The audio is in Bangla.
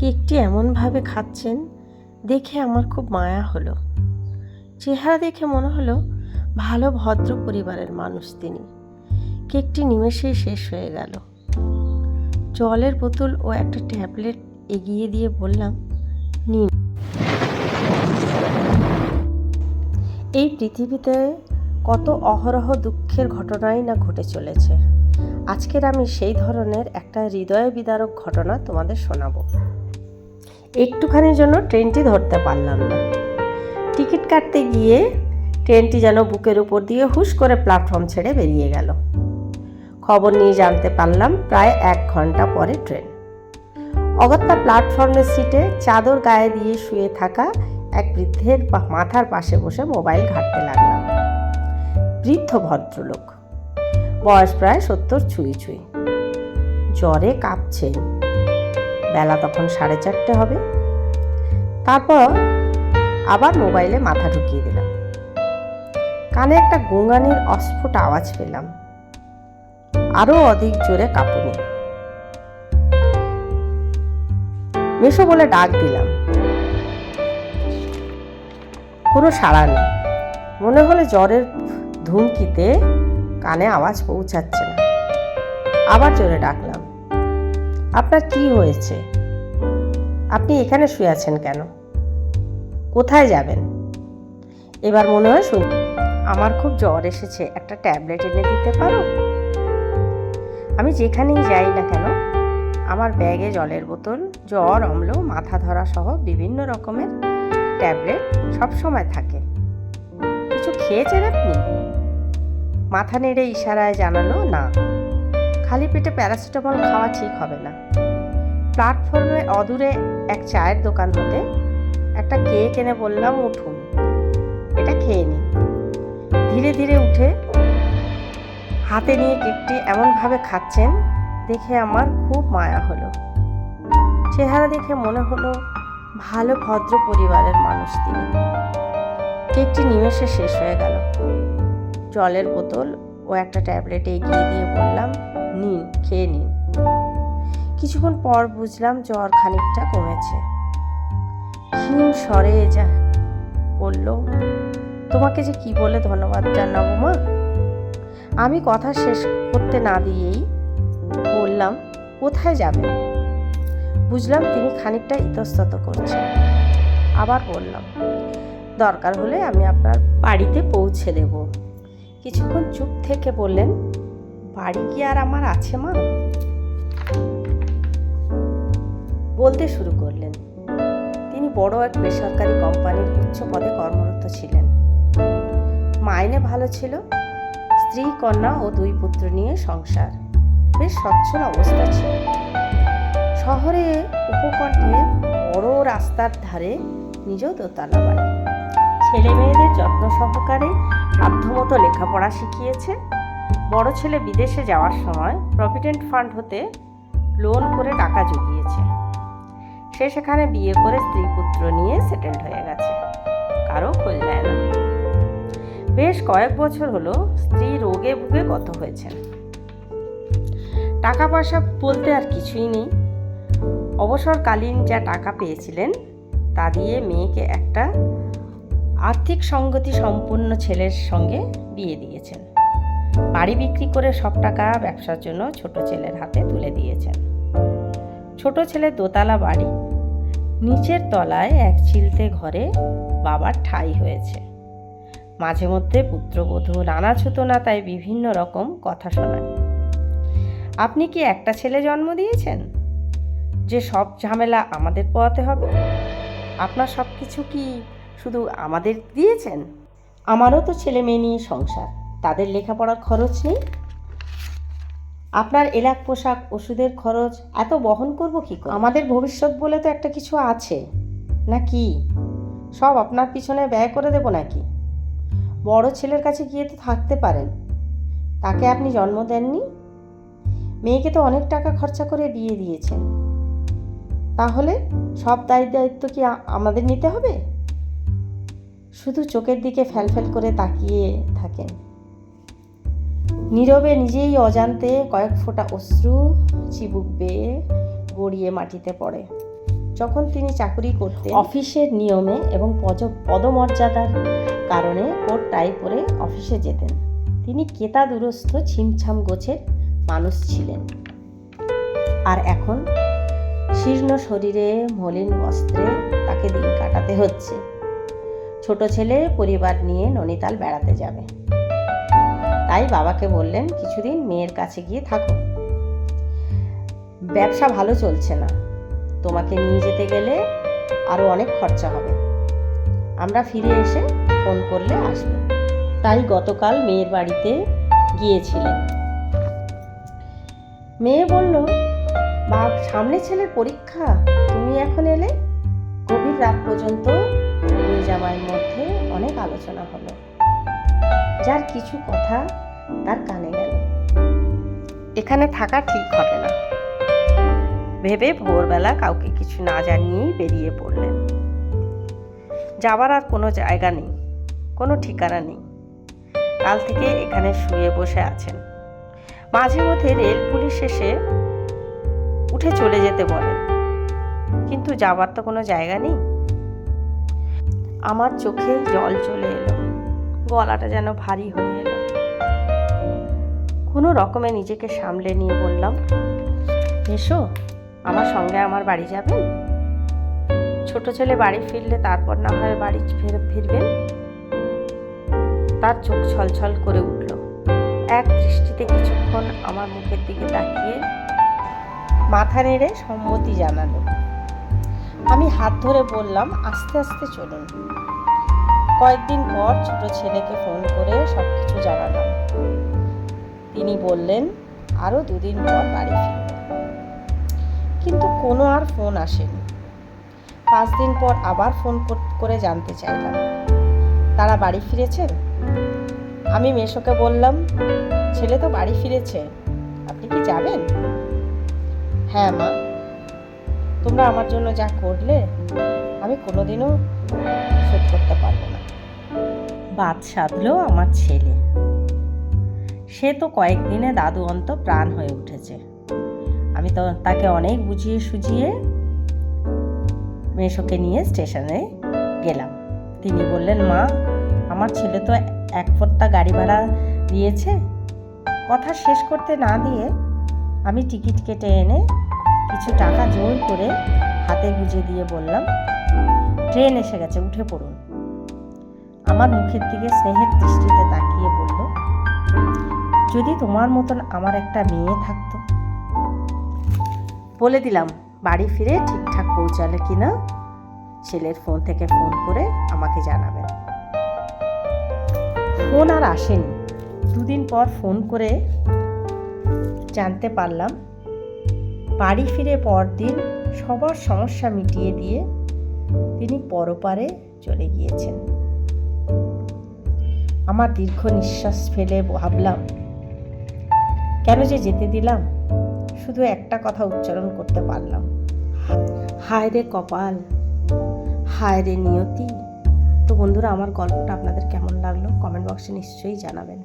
কেকটি এমনভাবে খাচ্ছেন? দেখে আমার খুব মায়া হলো। চেহারা দেখে মনে হলো ভালো, ভদ্র পরিবারের মানুষ তিনি। কেকটি নিমেষেই শেষ হয়ে গেল। জলের বোতল ও একটা ট্যাবলেট এগিয়ে দিয়ে বললাম, নিন। এই পৃথিবীতে কত অহরহ দুঃখের ঘটনাই না ঘটে চলেছে। আজকের আমি সেই ধরনের একটা হৃদয় বিদারক ঘটনা তোমাদের শোনাবো। একটুখানির জন্য ট্রেনটি ধরতে পারলাম না। টিকিট কাটতে গিয়ে ট্রেনটি যেন বুকের উপর দিয়ে হুশ করে প্ল্যাটফর্ম ছেড়ে বেরিয়ে গেল। খবর নিয়ে জানতে পারলাম প্রায় এক ঘণ্টা পরে ট্রেন। অগত্যা প্ল্যাটফর্মের সিটে চাদর গায়ে দিয়ে শুয়ে থাকা এক বৃদ্ধের মাথার পাশে বসে মোবাইল ঘাঁটতে লাগলাম। বৃদ্ধ ভদ্রলোক। বয়স প্রায় সত্তর ছুঁই ছুঁই। জ্বরে কাঁপছেন। বেলা তখন সাড়ে চারটে হবে। তারপর আবার মোবাইলে মাথা ঢুকিয়ে দিলাম। কানে একটা গুঙানির অস্ফুট আওয়াজ পেলাম। আরও অধিক জোরে কাঁপুনি। মেশো বলে ডাক দিলাম। কোনো সাড়া নেই। মনে হলে জ্বরের ধুমকিতে কানে আওয়াজ পৌঁছাচ্ছে না। আবার জোরে ডাকলাম, আপনার কি হয়েছে? আপনি এখানে শুয়ে আছেন কেন? কোথায় যাবেন? এবার মনে হয় শুন আমার খুব জ্বর এসেছে, একটা ট্যাবলেট এনে দিতে পারো? আমি যেখানেই যাই না কেন, আমার ব্যাগে জলের বোতল, জ্বর, অম্ল, মাথা ধরা সহ বিভিন্ন রকমের ট্যাবলেট সব সময় থাকে। কিছু খেয়েছেন আপনি? মাথা নেড়ে ইশারায় জানালো, না। খালি পেটে প্যারাসিটামল খাওয়া ঠিক হবে না। প্ল্যাটফর্মে অদূরে এক চায়ের দোকান হতে একটা কেক এনে বললাম, উঠুন, এটা খেয়ে নিন। ধীরে ধীরে উঠে হাতে নিয়ে কেকটি এমনভাবে খাচ্ছেন দেখে আমার খুব মায়া হলো। চেহারা দেখে মনে হলো ভালো, ভদ্র পরিবারের মানুষ তিনি। কেকটি নিমেষে শেষ হয়ে গেল। জলের বোতল ও একটা ট্যাবলেট এগিয়ে দিয়ে বললাম, নিন, খেয়ে নিন। কিছুক্ষণ পর বুঝলাম জ্বর খানিকটা কমেছে। ক্ষীণ স্বরে যা বলল, তোমাকে যে কি বলে ধন্যবাদ জানাব মা? আমি কথা শেষ করতে না দিয়েই বললাম, কোথায় যাবেন বুঝলাম তিনি খানিকটা ইতস্তত করছেন আবার বললাম, দরকার হলে আমি আপনার বাড়িতে পৌঁছে দেব। কিছুক্ষণ চুপ থেকে বললেন, বাড়ি কি আর আমার আছে মা? বলতে শুরু করলেন। তিনি বড় এক বেসরকারি কোম্পানির উচ্চ পদে কর্মরত ছিলেন। মাইনে ভালো ছিল, স্ত্রী, কন্যা ও দুই পুত্র নিয়ে সংসার। বেশ সচ্ছল অবস্থা ছিল। শহরে উপকণ্ঠে বড় রাস্তার ধারে নিজ দোতলা বাড়ি ছেলে মেয়েদের যত্ন সহকারে সাধ্যমতো লেখাপড়া শিখিয়েছে। বড় ছেলে বিদেশে যাওয়ার সময় প্রভিডেন্ট ফান্ড হতে লোন করে টাকা জুগিয়েছে। সে সেখানে বিয়ে করে স্ত্রী পুত্র নিয়ে সেটেলড হয়ে গেছে। কারও খোঁজ নেয় না। বেশ কয়েক বছর হলো স্ত্রী রোগে ভুগে গত হয়েছেন। টাকা পয়সা বলতে আর কিছুই নেই। অবসরকালীন যা টাকা পেয়েছিলেন, তা দিয়ে মেয়েকে একটা আর্থিক সঙ্গতি সম্পন্ন ছেলের সঙ্গে বিয়ে দিয়েছেন। বাড়ি বিক্রি করে সব টাকা ব্যবসার জন্য ছোট ছেলের হাতে তুলে দিয়েছেন। ছোট ছেলে দোতলা বাড়ি নিচের তলায় এক চিলতে ঘরে বাবার ঠাঁই হয়েছে। মাঝে মধ্যে পুত্রবধূ, নানা ছুতনা তাই বিভিন্ন রকম কথা শোনায়। আপনি কি একটা ছেলে জন্ম দিয়েছেন? যে সব ঝামেলা আমাদের পোয়াতে হবে। আপনার সব কিছু কি শুধু আমাদের দিয়েছেন? আমারও তো ছেলে মেয়ে নিয়ে সংসার। তাদের লেখাপড়ার খরচ নেই। আপনার এলাক পোশাক, ওষুধের খরচ, এত বহন করব কি করে? আমাদের ভবিষ্যৎ বলে তো একটা কিছু আছে। না কি? সব আপনার পিছনে ব্যয় করে দেব নাকি? বড় ছেলের কাছে গিয়ে তো থাকতে পারেন। তাকে আপনি জন্ম দেননি? মেয়েকে তো অনেক টাকা খরচা করে বিয়ে দিয়েছেন। তাহলে সব দায়িত্ব দায়িত্ব কি আমাদের নিতে হবে? শুধু চোখের দিকে ফ্যালফ্যাল করে তাকিয়ে থাকেন। নীরবে নিজেই অজান্তে কয়েক ফোঁটা অশ্রু চিবুক বেয়ে গড়িয়ে মাটিতে পড়ে। যখন তিনি চাকুরি করতেন অফিসের নিয়মে এবং পজ, পদমর্যাদার কারণে কোট টাই পরে অফিসে যেতেন। তিনি কেতা দুরস্থ ছিমছাম গোছের মানুষ ছিলেন। আর এখন শীর্ণ শরীরে মলিন বস্ত্রে তাকে দিন কাটাতে হচ্ছে। ছোট ছেলে পরিবার নিয়ে ননিতাল বেড়াতে যাবে। তাই বাবাকে বললেন, কিছুদিন মেয়ের কাছে গিয়ে থাকো। ব্যবসা ভালো চলছে না। তোমাকে নিয়ে যেতে গেলে আরও অনেক খরচা হবে। আমরা ফিরে এসে ফোন করলে আসবে। তাই গতকাল মেয়ের বাড়িতে গিয়েছিলেন। মেয়ে বলল বাপ সামনে ছেলের পরীক্ষা। তুমি এখন এলে? গভীর রাত পর্যন্ত দুই জামাইয়ের মধ্যে অনেক আলোচনা হলো। যার কিছু কথা তার কানে গেল। এখানে থাকা ঠিক হবে না। ভেবে ভোরবেলা কাউকে কিছু না জানিয়েই বেরিয়ে পড়লেন। যাবার আর কোনো জায়গা নেই, কোনো ঠিকানা নেই। কাল থেকে এখানে শুয়ে বসে আছেন। মাঝে মধ্যে রেল পুলিশ এসে উঠে চলে যেতে বলেন। কিন্তু যাবার তো কোনো জায়গা নেই। আমার চোখে জল চলে এলো। গলাটা যেন ভারী হয়ে এলো। কোনো রকমে নিজেকে সামলে নিয়ে বললাম, এসো, আমার সঙ্গে আমার বাড়ি যাবেন? ছোট ছেলে বাড়ি ফিরলে তারপর না হয় বাড়ি ফের, ফিরবেন? তার চোখ ছলছল করে উঠল। এক দৃষ্টিতে কিছুক্ষণ আমার মুখের দিকে তাকিয়ে মাথা নেড়ে সম্মতি জানালো। আমি হাত ধরে বললাম, আস্তে আস্তে চলুন। কয়েকদিন পর ছোট ছেলেকে ফোন করে সব কিছু জানালাম। তিনি বললেন আরও দুদিন পর বাড়ি ফিরব। কিন্তু কোনো আর ফোন আসেনি। পাঁচ দিন পর আবার ফোন করে জানতে চাইলাম, তারা বাড়ি ফিরেছেন? আমি মেশোকে বললাম, ছেলে তো বাড়ি ফিরেছে, আপনি কি যাবেন? হ্যাঁ মা। তোমরা আমার জন্য যা করলে, আমি কোনোদিনও শোধ করতে বাদ সাধলো আমার ছেলে। সে তো কয়েকদিনে দাদু অন্ত প্রাণ হয়ে উঠেছে। আমি তো তাকে অনেক বুঝিয়ে সুঝিয়ে মেশোকে নিয়ে স্টেশনে গেলাম। তিনি বললেন, মা, আমার ছেলে তো এক ফোর্তা গাড়ি ভাড়া দিয়েছে। কথা শেষ করতে না দিয়ে আমি টিকিট কেটে এনে কিছু টাকা জোর করে হাতে গুজে দিয়ে বললাম, ট্রেন এসে গেছে, উঠে পড়ুন। আমার মুখের দিকে স্নেহের দৃষ্টিতে তাকিয়ে বলল, যদি তোমার মতন আমার একটা মেয়ে থাকতো? বলে দিলাম, বাড়ি ফিরে ঠিকঠাক পৌঁছালে কিনা ছেলের ফোন থেকে ফোন করে আমাকে জানাবেন। ফোন আর আসেনি। দুদিন পর ফোন করে জানতে পারলাম, বাড়ি ফিরে পরদিন সবার সমস্যা মিটিয়ে দিয়ে তিনি পরপারে চলে গিয়েছেন। আমার দীর্ঘ নিঃশ্বাস ফেলে ভাবলাম, কেন যে যেতে দিলাম? শুধু একটা কথা উচ্চারণ করতে পারলাম। হায় রে কপাল, হায় রে নিয়তি। তো বন্ধুরা, আমার গল্পটা আপনাদের কেমন লাগল? কমেন্ট বক্সে নিশ্চয়ই জানাবেন।